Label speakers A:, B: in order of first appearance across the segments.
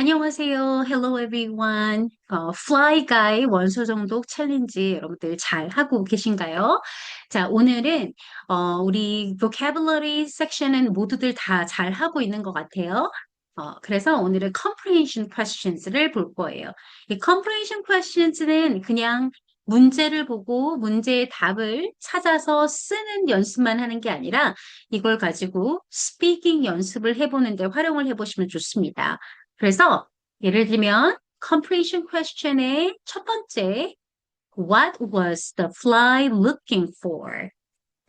A: 안녕하세요. Hello everyone. 어, Fly Guy 원소 정독 챌린지 여러분들 잘 하고 계신가요? 자, 오늘은 어, 우리 vocabulary 섹션은 모두들 다 잘 하고 있는 것 같아요. 어, 그래서 오늘은 comprehension questions를 볼 거예요. 이 comprehension questions는 그냥 문제를 보고 문제의 답을 찾아서 쓰는 연습만 하는 게 아니라 이걸 가지고 스피킹 연습을 해보는데 활용을 해보시면 좋습니다. 그래서 예를 들면 comprehension question의 첫 번째 What was the fly looking for?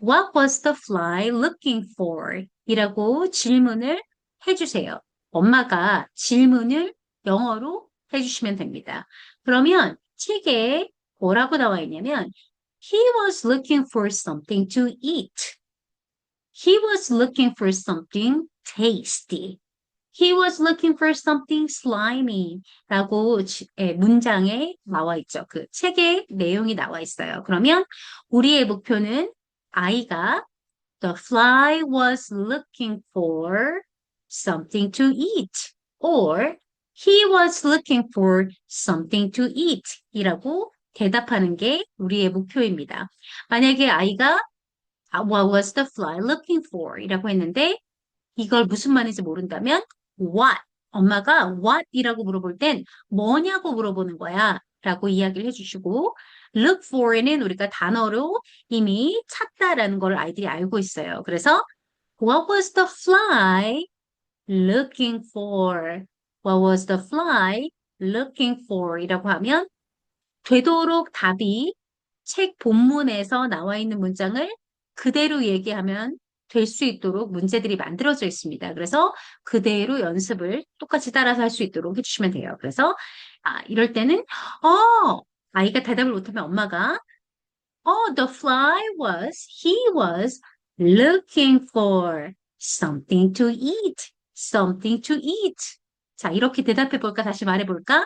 A: What was the fly looking for? 이라고 질문을 해주세요. 엄마가 질문을 영어로 해주시면 됩니다. 그러면 책에 뭐라고 나와 있냐면 He was looking for something to eat. He was looking for something tasty. He was looking for something slimy 라고 예, 문장에 나와 있죠. 그 책에 내용이 나와 있어요. 그러면 우리의 목표는 아이가 The fly was looking for something to eat or he was looking for something to eat 이라고 대답하는 게 우리의 목표입니다. 만약에 아이가 What was the fly looking for? 이라고 했는데 이걸 무슨 말인지 모른다면 what 엄마가 what이라고 물어볼 땐 뭐냐고 물어보는 거야 라고 이야기를 해주시고 look for는 우리가 단어로 이미 찾다라는 걸 아이들이 알고 있어요. 그래서 what was the fly looking for? What was the fly looking for? 이라고 하면 되도록 답이 책 본문에서 나와 있는 문장을 그대로 얘기하면 될 수 있도록 문제들이 만들어져 있습니다. 그래서 그대로 연습을 똑같이 따라서 할 수 있도록 해주시면 돼요. 그래서 아, 이럴 때는 어 아이가 대답을 못하면 엄마가 어 the fly was he was looking for something to eat something to eat 자 이렇게 대답해 볼까 다시 말해 볼까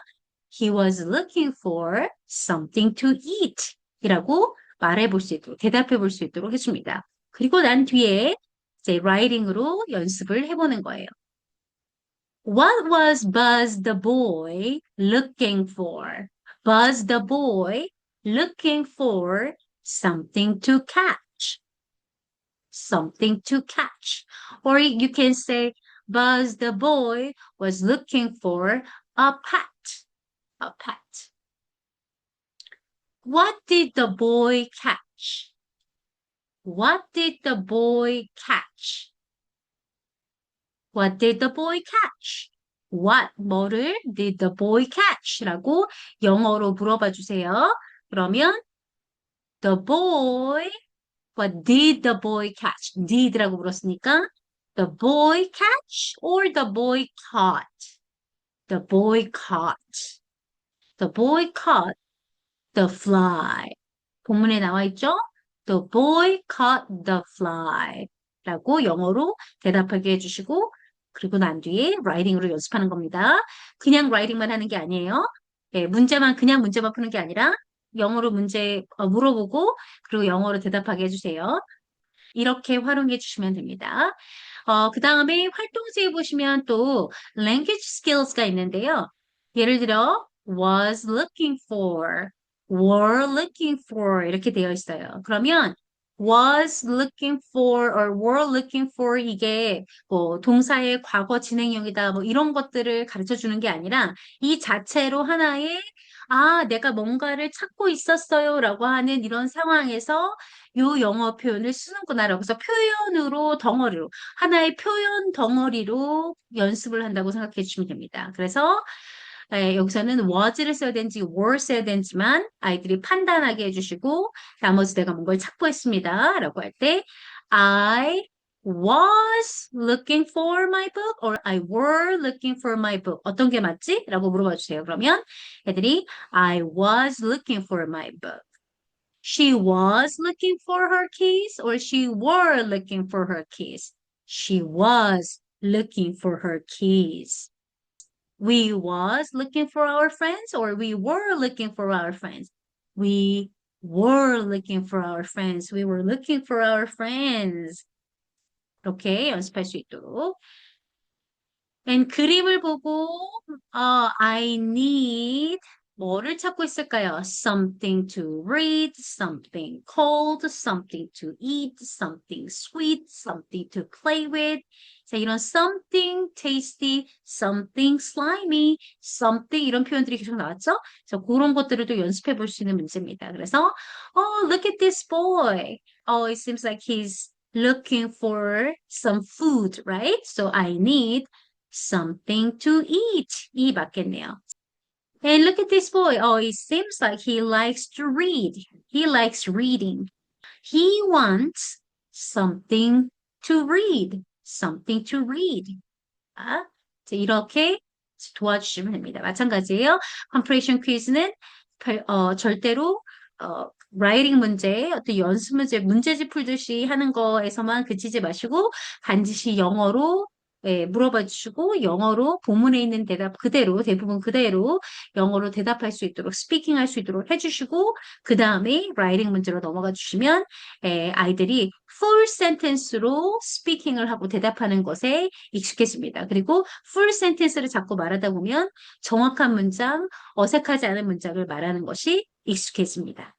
A: he was looking for something to eat 이라고 말해 볼 수 있도록 대답해 볼 수 있도록 해줍니다. 그리고 난 뒤에 이제 라이팅으로 연습을 해보는 거예요. What was Buzz the boy looking for? Buzz the boy looking for something to catch. Something to catch. Or you can say Buzz the boy was looking for a pet. A pet. What did the boy catch? What did the boy catch? What did the boy catch? What, 뭐를 did the boy catch? 라고 영어로 물어봐 주세요. 그러면 the boy, what did the boy catch? did라고 물었으니까 the boy catch or the boy caught? The boy caught. The boy caught the fly. 본문에 나와 있죠? The boy caught the fly. 라고 영어로 대답하게 해주시고, 그리고 난 뒤에 라이팅으로 연습하는 겁니다. 그냥 라이팅만 하는 게 아니에요. 네, 문제만, 그냥 문제만 푸는 게 아니라, 영어로 문제 어, 물어보고, 그리고 영어로 대답하게 해주세요. 이렇게 활용해 주시면 됩니다. 어, 그 다음에 활동지에 보시면 또 language skills가 있는데요. 예를 들어, was looking for, were looking for 이렇게 되어 있어요. 그러면 was looking for or were looking for 이게 뭐 동사의 과거 진행형이다 뭐 이런 것들을 가르쳐 주는 게 아니라 이 자체로 하나의 아, 내가 뭔가를 찾고 있었어요 라고 하는 이런 상황에서 요 영어 표현을 쓰는구나라고 해서 표현으로 덩어리로 하나의 표현 덩어리로 연습을 한다고 생각해 주시면 됩니다. 그래서 예, 여기서는 was를 써야 되는지 were 써야 되는지만 아이들이 판단하게 해주시고 나머지 내가 뭔가를 찾고 있습니다. 라고 할 때 I was looking for my book or I were looking for my book. 어떤 게 맞지? 라고 물어봐 주세요. 그러면 애들이 I was looking for my book. She was looking for her keys or she were looking for her keys. She was looking for her keys. We was looking for our friends or we were looking for our friends. We were looking for our friends. We were looking for our friends. 이렇게 연습할 수 있도록 and 그림을 보고 어, I need 뭐를 찾고 있을까요? Something to read, something cold, something to eat, something sweet, something to play with. 자, 이런 something tasty, something slimy, something 이런 표현들이 계속 나왔죠? 자, 그런 것들을 또 연습해 볼 수 있는 문제입니다. 그래서, oh, look at this boy. Oh, it seems like he's looking for some food, right? So I need something to eat. 이 맞겠네요. And look at this boy. Oh, it seems like he likes to read. He likes reading. He wants something to read. Something to read. 아, 자, 이렇게 도와주시면 됩니다. 마찬가지예요. 퀴즈는 별- 어, 절대로 어, 라이팅 문제, 어떤 연습 문제, 문제집 풀듯이 하는 거에서만 그치지 마시고 반드시 영어로 예, 물어봐 주시고 영어로 본문에 있는 대답 그대로 대부분 그대로 영어로 대답할 수 있도록 스피킹 할 수 있도록 해주시고 그 다음에 라이팅 문제로 넘어가 주시면 예, 아이들이 full sentence로 스피킹을 하고 대답하는 것에 익숙해집니다. 그리고 full sentence를 자꾸 말하다 보면 정확한 문장, 어색하지 않은 문장을 말하는 것이 익숙해집니다.